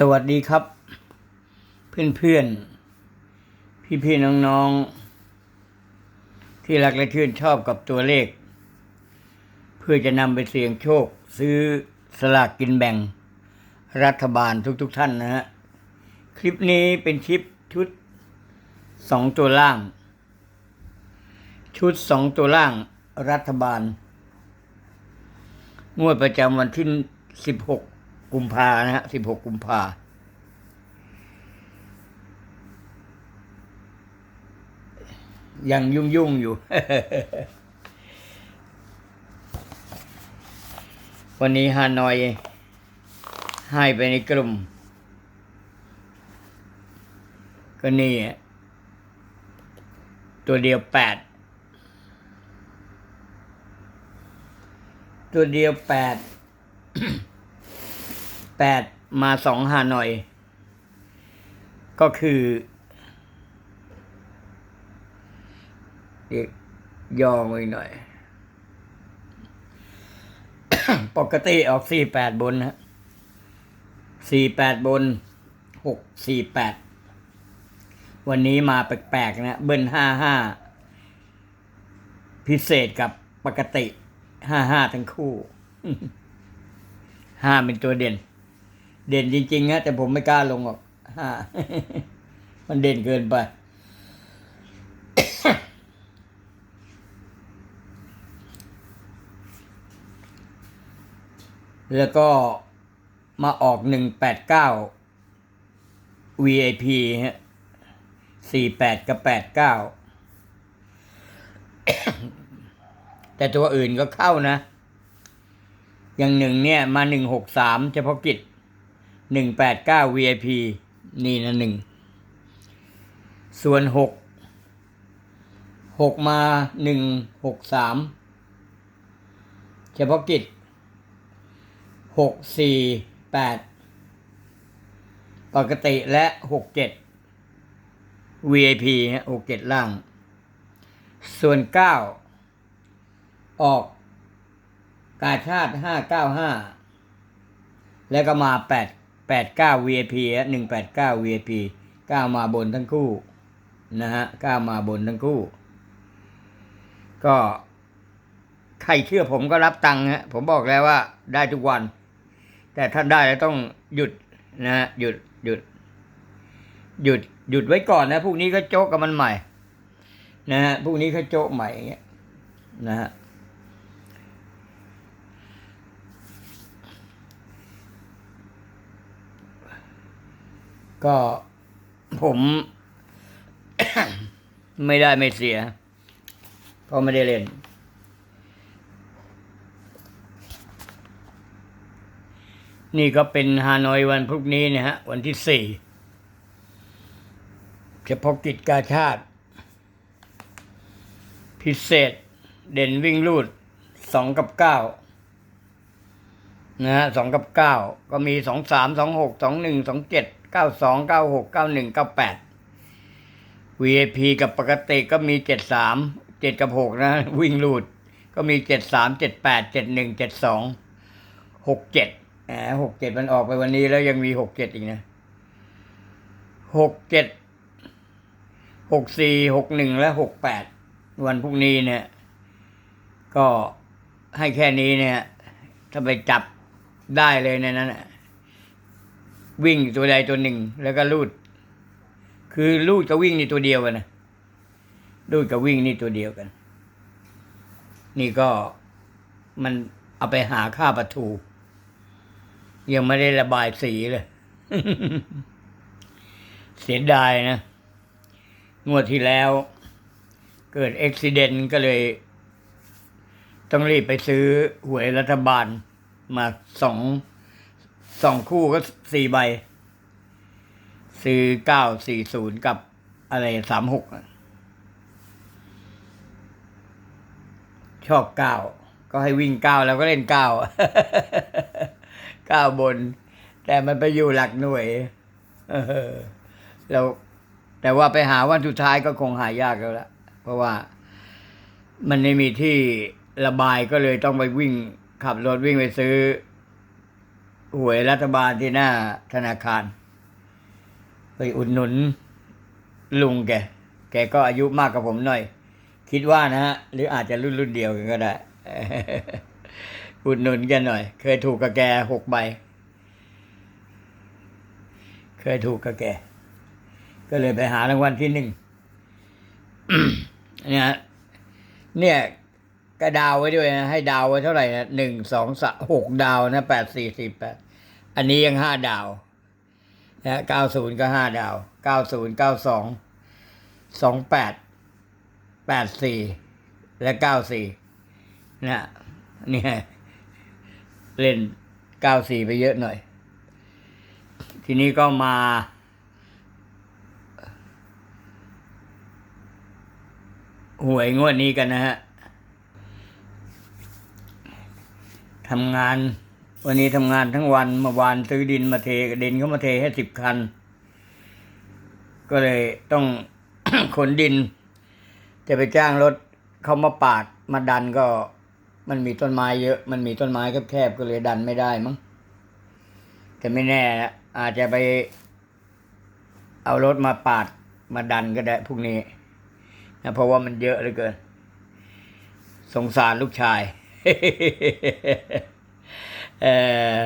สวัสดีครับ เพื่อนเพื่อนพี่พี่ๆน้องๆที่รักและชื่นชอบกับตัวเลข เพื่อจะนำไปเสี่ยงโชค ซื้อสลากกินแบ่ง รัฐบาลทุกๆทท่านนะฮะ คลิปนี้เป็นคลิปชุดสองตัวล่าง ชุดสองตัวล่างรัฐบาล งวดประจำวันที่สิบหก กุมภานะฮะสิบหกกุมภายังยุ่งยุ่งอยู่ วันนี้ฮานอยให้ไปในกลุ่ม ก็นี่ ตัวเดียวแปด ตัวเดียวแปด แปดมาสองฮานอย ก็คือเด็กย่อไว้หน่อย ปกติออกสี่แปดบนฮะสี่แปดบนหกสี่แปดวันนี้มาแปลกๆนะ เบิ้ลห้าห้าพิเศษกับปกติห้าห้าทั้งคู่ห้าเป็นตัวเด่น เด่นจริงๆนะแต่ผมไม่กล้าลงหรอกห้ามันเด่นเกินไป แล้วก็มาออกหนึ่งแปดเก้า VIP ฮะสี่แปดกับแปดเก้าแต่ตัวอื่นก็เข้านะ อย่างหนึ่งเนี่ย มาหนึ่งหกสามเฉพาะกิจ หนึ่งแปดเก้า VIP นี่นะหนึ่งส่วนหกหกมาหนึ่งหกสามเฉพาะกิจหกสี่แปดปกติและหกเจ็ด VIP ฮะหกเจ็ดล่าง ส่วนเก้าออก กาชาติห้าเก้าห้าแล้วก็มาแปด แปดเก้า VIP หนึ่งแปดเก้า VIP ก้ามาบนทั้งคู่นะฮะก้ามาบนทั้งคู่ ก็ใครเชื่อผมก็รับตังค์ฮะผมบอกแล้วว่าได้ทุกวัน แต่ถ้าได้แล้วต้องหยุดนะฮะหยุดหยุด หยุดหยุดไว้ก่อนนะพรุ่งนี้ก็โจ๊กกับมันใหม่ นะฮะพรุ่งนี้ก็โจ๊กใหม่อย่างเงี้ยนะฮะ ก็ผม ไม่ได้ไม่เสียเพราะไม่ได้เล่น นี่ก็เป็นฮานอยวันพรุ่งนี้นะฮะ วันที่สี่เฉพาะกิจกาชาติ พิเศษ เด่นวิ่งลูดสองกับเก้านะฮะสองกับเก้าก็มีสองสามสองหกสองหนึ่งสองเจ็ด เก้าสองเก้าหกเก้าหนึ่งเก้าแปด VIP กับปกติก็มีเจ็ดสามเจ็ดกับหกนะ วิ่งลูด ก็มีเจ็ดสามเจ็ดแหมหกเจ็ดมันออกไปวันนี้แล้วยังมีหกเจ็ดอีกนะหกเจ็ดหกสี่หกหนึ่งและหกแปดวันพรุ่งนี้เนี่ย ก็ให้แค่นี้เนี่ย ถ้าไปจับได้เลยในนั้นนะ วิ่งตัวใดตัวหนึ่ง แล้วก็ลูด คือลูดกับวิ่งนี่ตัวเดียวกันนะลูดกับวิ่งนี่ตัวเดียวกัน นี่ก็มันเอาไปหาค่าประทูยังไม่ได้ระบายสีเลย เสียดายนะ งวดที่แล้ว เกิดอุบิเหตุก็เลย ต้องรีบไปซื้อหวยรัฐบาลมาสอง สองคู่ก็สี่ใบซื้อเก้าสี่ศูนย์กับอะไรสามหกชอบเก้าก็ให้วิ่งเก้าแล้วก็เล่นเก้าเก้าบน แต่มันไปอยู่หลักหน่วยเออแล้วแต่ว่าไปหาวันสุดท้ายก็คงหายากแล้วละเพราะว่ามันไม่มีที่ระบายก็เลยต้องไปวิ่งขับรถวิ่งไปซื้อ หวยรัฐบาลที่หน้าธนาคาร ไปอุดหนุนลุงแก แกก็อายุมากกว่าผมหน่อย คิดว่านะฮะ หรืออาจจะรุ่นรุ่นเดียวกันก็ได้ อุดหนุนแกันหน่อย เคยถูกกับแกหกใบ เคยถูกกับแก ก็เลยไปหารางวัลที่หนึ่งเนี่ยเนี่ยก็ดาวไว้ด้วยนะให้ดาวไว้เท่าไหร่นะหนึ่งสองสหกดาวนะแปดสี่สี่แปด อันนี้ยังห้าดาวนะเก้าศูนย์ก็ห้าดาวเก้าศูนย์เก้าสองสองแปดแปดสี่และเก้าสี่นะเนี่ยเล่นเก้าสี่ไปเยอะหน่อย ทีนี้ก็มาหวยงวดนี้กันนะฮะทำงาน วันนี้ทำงานทั้งวันเมื่อวานซื้อดินมาเทดินเขามาเทให้สิบคัน ก็เลยต้องขนดิน จะไปจ้างรถเขามาปาดมาดันก็ มันมีต้นไม้เยอะ มันมีต้นไม้แคบๆก็เลยดันไม่ได้มั้งแต่ไม่แน่อาจจะไปเอารถมาปาดมาดันก็ได้พรุ่งนี้นะเพราะว่ามันเยอะเหลือเกิน สงสารลูกชาย เออ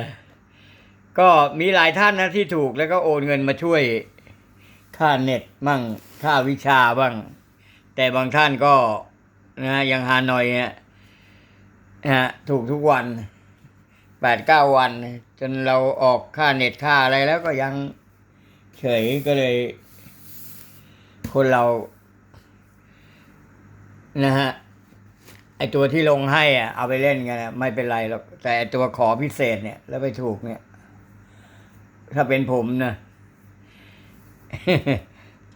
ก็มีหลายท่านนะที่ถูกแล้วก็โอนเงินมาช่วยค่าเน็ตบ้างค่าวิชาบ้าง แต่บางท่านก็นะยังฮานอยเนี่ยนะฮะถูกทุกวันแปดเก้าวัน จนเราออกค่าเน็ตค่าอะไรแล้วก็ยังเฉยก็เลย คนเรา นะฮะ ไอตัวที่ลงให้อะเอาไปเล่นกันนะไม่เป็นไรหรอกแต่ตัวขอพิเศษเนี่ย แล้วไปถูกเนี่ย ถ้าเป็นผมนะ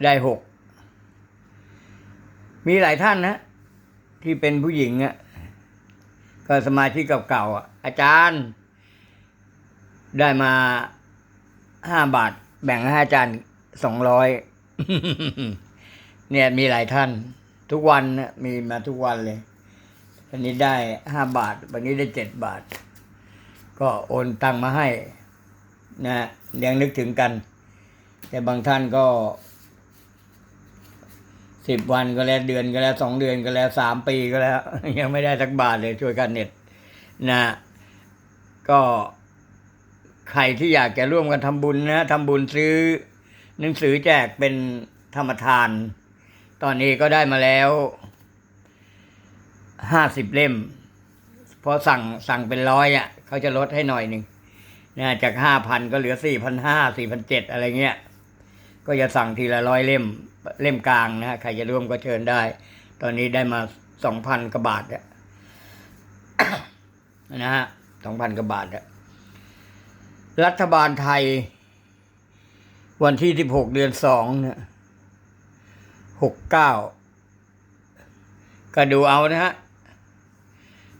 ได้หก มีหลายท่านนะที่เป็นผู้หญิงอะก็สมาชิกเก่าๆอะ อาจารย์ ได้มาห้าบาท แบ่งให้อาจารย์สองร้อยเนี่ยมีหลายท่าน ทุกวันนะมีมาทุกวันเลย อันนี้ได้ห้าบาท วันนี้ได้เจ็ดบาท ก็โอนตังมาให้นะยังนึกถึงกัน แต่บางท่านก็สิบวันก็แล้วเดือนก็แล้วสองเดือนก็แล้วสามปีก็แล้ว ยังไม่ได้สักบาทเลยช่วยกันเน็ตนะก็ใครที่อยากจะร่วมกันทำบุญนะทำบุญซื้อ หนังสือแจกเป็นธรรมทาน ตอนนี้ก็ได้มาแล้ว ห้าสิบเล่ม พอสั่งสั่งเป็นร้อยอะเขาจะลดให้หน่อยหนึ่งนะจากห้าพันก็เหลือสี่พันห้าสี่พันเจ็ดอะไรเงี้ย ก็จะสั่งทีละร้อยเล่มเล่มกลางนะฮะใครจะร่วมก็เชิญได้ ตอนนี้ได้มาสองพันกว่าบาทอะนะฮะสองพันกว่าบาทอะรัฐบาลไทย วันที่สิบหกเดือนสองเนี่ยหกเก้าก็ดูเอานะฮะ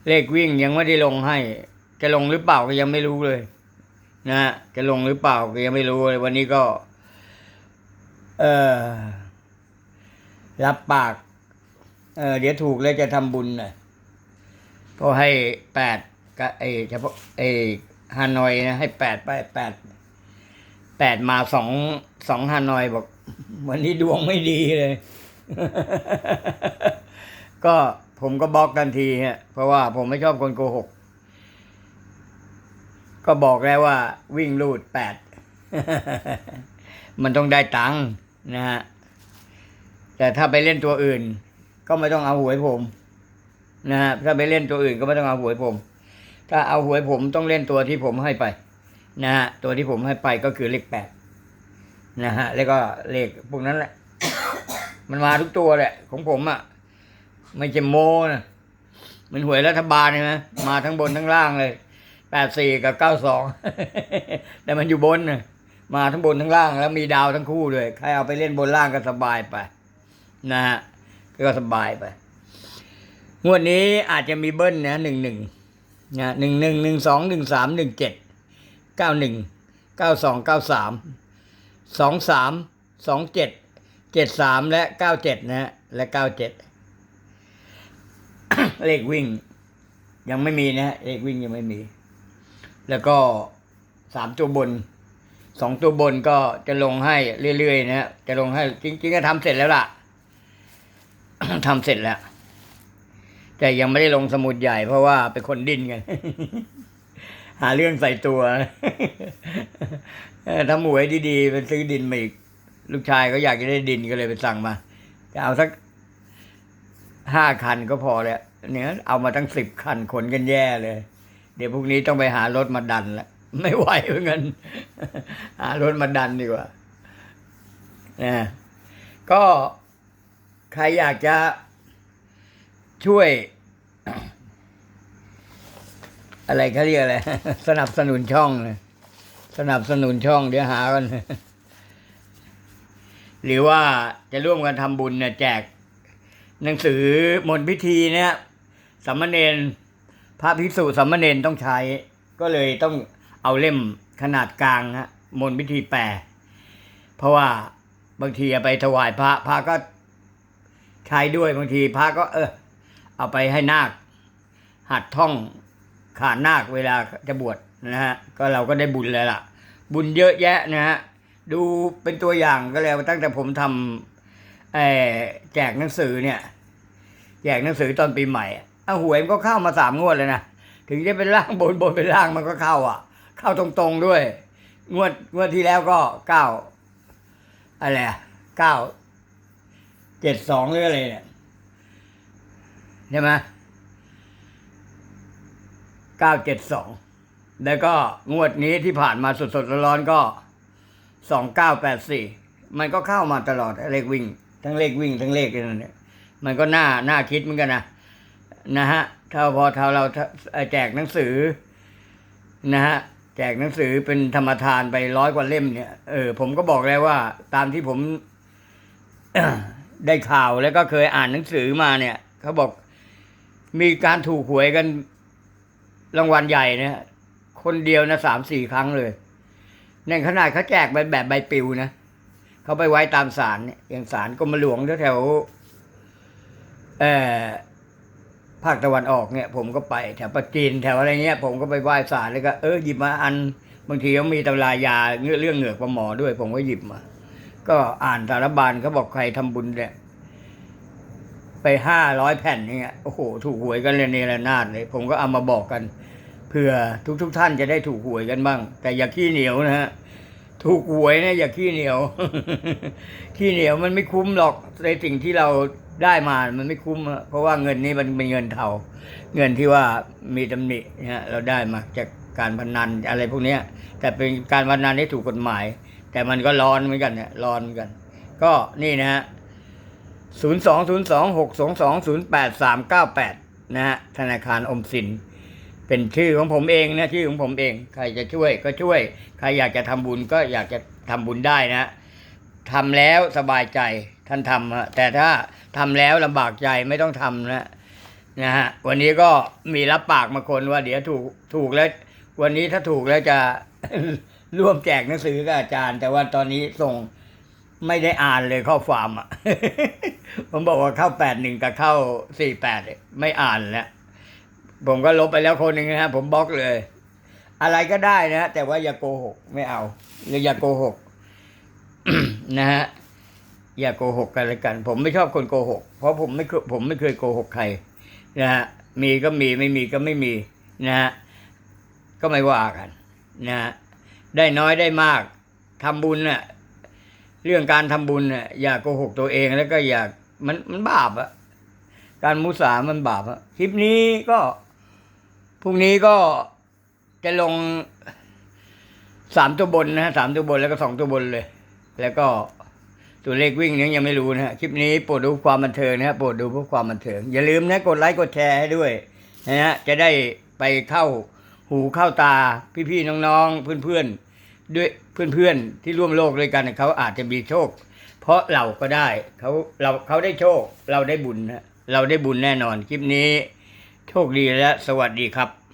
เลขวิ่งยังไม่ได้ลงให้จะลงหรือเปล่าก็ยังไม่รู้เลย นะฮะจะลงหรือเปล่าก็ยังไม่รู้เลย วันนี้ก็ เออรับปาก เออเดี๋ยวถูกแล้วจะทำบุญน่ะเพราะให้แปดก็ไอเฉพาะไอฮานอยนะให้แปดไปแปดแปดมาสองสองฮานอยบอก วันนี้ดวงไม่ดีเลย ก็ ผมก็บล็อกทันทีฮะเพราะว่าผมไม่ชอบคนโกหก ก็บอกแล้วว่า วิ่งลูดแปดมันต้องได้ตังค์นะฮะแต่ถ้าไปเล่นตัวอื่น ก็ไม่ต้องเอาหวยผม นะฮะถ้าไปเล่นตัวอื่นก็ไม่ต้องเอาหวยผม ถ้าเอาหวยผมต้องเล่นตัวที่ผมให้ไป นะฮะตัวที่ผมให้ไปก็คือเลขแปดนะฮะแล้วก็เลขพวกนั้นแหละ มันมาทุกตัวแหละของผมอะ่ะ ไม่ใช่โมนะมันหวยรัฐบาลใช่ไหมมาทั้งบนทั้งล่างเลยแปดสี่กับเก้าสองแต่มันอยู่บนนะมาทั้งบนทั้งล่างแล้วมีดาวทั้งคู่เลยใครเอาไปเล่นบนล่างก็สบายไป นะฮะก็สบายไปงวดนี้อาจจะมีเบิ้ลนะหนึ่งหนึ่งนะหนึ่งหนึ่งหนึ่งสองหนึ่งสามหนึ่งเจ็ดเก้าหนึ่งเก้าสองเก้าสามสองสามสองเจ็ดเจ็ดสามและเก้าเจ็ดนะฮะและเก้าเจ็ด เลขวิ่ง ยังไม่มีนะฮะเลขวิ่งยังไม่มี แล้วก็สามตัวบนสองตัวบนก็จะลงให้เรื่อยๆนะฮะจะลงให้จริงๆก็ทำเสร็จแล้วล่ะทำเสร็จแล้ว แต่ยังไม่ได้ลงสมุดใหญ่เพราะว่าเป็นคนดิ้นกันหาเรื่องใส่ตัวเออถ้าหมวยดีๆไปซื้อดินมาอีก ลูกชายก็อยากจะได้ดินก็เลยไปสั่งมา จะเอาสัก ห้าคันก็พอแล้วเนี่ยเอามาตั้งสิบคันขนกันแย่เลย เดี๋ยวพรุ่งนี้ต้องไปหารถมาดันละไม่ไหวเหมือนกันหารถมาดันดีกว่านะก็ใครอยากจะช่วย อะไรเขาเรียกอะไรสนับสนุนช่องเลยสนับสนุนช่องเดี๋ยวหากันหรือว่าจะร่วมกันทำบุญเนี่ยแจก หนังสือมนต์พิธีเนี่ยสามเณรพระภิกษุสามเณรต้องใช้ ก็เลยต้องเอาเล่มขนาดกลางฮะมนต์พิธีแปลเพราะว่าบางทีไปถวายพระพระก็ใช้ด้วยบางทีพระก็ เออ เอาไปให้นาค หัดท่องขานาคเวลาจะบวชนะฮะก็เราก็ได้บุญเลยล่ะ บุญเยอะแยะนะฮะดูเป็นตัวอย่างก็แล้วตั้งแต่ผมทำ แจกหนังสือเนี่ย แจกหนังสือตอนปีใหม่เอาหวยมันก็เข้ามาสามงวดเลยนะถึงจะเป็นล่างบนบนเป็นล่างมันก็เข้า อะ เข้าตรงๆด้วย งวดงวดที่แล้วก็เก้าอะไรเก้าเจ็ดสองหรืออะไรเนี่ยใช่ไหมเก้าเจ็ดสองแล้วก็งวดนี้ที่ผ่านมาสดๆร้อนๆก็สองเก้าแปดสี่มันก็เข้ามาตลอดเลขวิ่ง ทั้งเลขวิ่งทั้งเลขนั่นเนี่ยมันก็น่าน่าคิดเหมือนกันนะนะฮะถ้าพอถ้าเราแจกหนังสือนะฮะแจกหนังสือเป็นธรรมทานไปร้อยกว่าเล่มเนี่ยเออผมก็บอกแล้วว่า ตามที่ผมได้ข่าวแล้วก็เคยอ่านหนังสือมาเนี่ยเขาบอกมีการถูกหวยกันรางวัลใหญ่เนี่ยคนเดียวนะสามสี่ครั้งเลยในขนาดเขาแจกไปแบบใบปลิวนะ เขาไปไว้ตามศาลเนี่ยอย่างศาลกรมหลวงแถวเอ่อภาคตะวันออกเนี่ย ผมก็ไปแถวปัจจีนแถวอะไรเงี้ย ผมก็ไปไหว้ศาลแล้วก็เออหยิบมาอันบางทีเขามีตำรายาเรื่องเรื่องเหงือกปลาหมอด้วย ผมก็หยิบมา ก็อ่านสารบานเขาบอกใครทำบุญเนี่ยไปห้าร้อยแผ่นเนี่ยโอ้โห ถูกหวยกันเลยเนระนาดเลย ผมก็เอามาบอกกันเผื่อทุกทุกท่านจะได้ถูกหวยกันบ้าง แต่อย่าขี้เหนียวนะฮะ ถูกหวยนะอย่าขี้เหนียว ขี้เหนียวมันไม่คุ้มหรอกในสิ่งที่เราได้มามันไม่คุ้ม เพราะว่าเงินนี้มันเป็นเงินเทาเงินที่ว่ามีตำหนินะฮะเราได้มาจากการพนันอะไรพวกเนี้ยแต่เป็นการพนันที่ถูกกฎหมาย แต่มันก็ร้อนเหมือนกันเนี่ยร้อนเหมือนกัน ก็นี่นะฮะศูนย์สองศูนย์สองหกสองสองศูนย์แปดสามเก้าแปดนะฮะธนาคารอมสิน เป็นชื่อของผมเองนะชื่อของผมเอง ใครจะช่วยก็ช่วย ใครอยากจะทำบุญก็อยากจะทำบุญได้นะทำแล้วสบายใจท่านทำฮะแต่ถ้าทำแล้วลำบากใจไม่ต้องทำนะนะฮะวันนี้ก็มีรับปากมาคนว่าเดี๋ยวถูกถูกแล้ว วันนี้ถ้าถูกแล้วจะร่วมแจกหนังสือกับอาจารย์ แต่ว่าตอนนี้ส่งไม่ได้อ่านเลยข้อความอะผมบอกว่าเข้าแปดหนึ่งกับเข้าสี่แปดไม่อ่านแล้ว ผมก็ลบไปแล้วคนหนึ่งนะฮะผมบล็อกเลย อะไรก็ได้นะฮะแต่ว่าอย่าโกหกไม่เอาหรืออย่าโกหกนะฮะอย่าโกหกกันเลยกัน ผมไม่ชอบคนโกหก เพราะผมไม่เคยผมไม่เคยโกหกใครนะฮะมีก็มีไม่มีก็ไม่มีนะฮะก็ไม่ว่ากันนะฮะได้น้อยได้มากทำบุญน่ะเรื่องการทำบุญน่ะอย่าโกหกตัวเองแล้วก็อย่ามันมันบาปอะการมุสามันบาปอะคลิปนี้ก็ พรุ่งนี้ก็จะลงสามตัวบนนะฮะสามตัวบนแล้วก็สองตัวบนเลย แล้วก็ตัวเลขวิ่งนี้ยังไม่รู้นะฮะคลิปนี้โปรดดูความบันเทิงนะฮะโปรดดูเพื่อความบันเทิง อย่าลืมนะกดไลค์กดแชร์ให้ด้วยนะฮะจะได้ไปเข้าหูเข้าตาพี่ๆน้องๆเพื่อนๆด้วยเพื่อนๆที่ร่วมโลกด้วยกันเขาอาจจะมีโชค เพราะเราก็ได้เขาเราเขาได้โชค เราได้บุญนะเราได้บุญแน่นอนคลิปนี้ คดีและสวัสดีครับ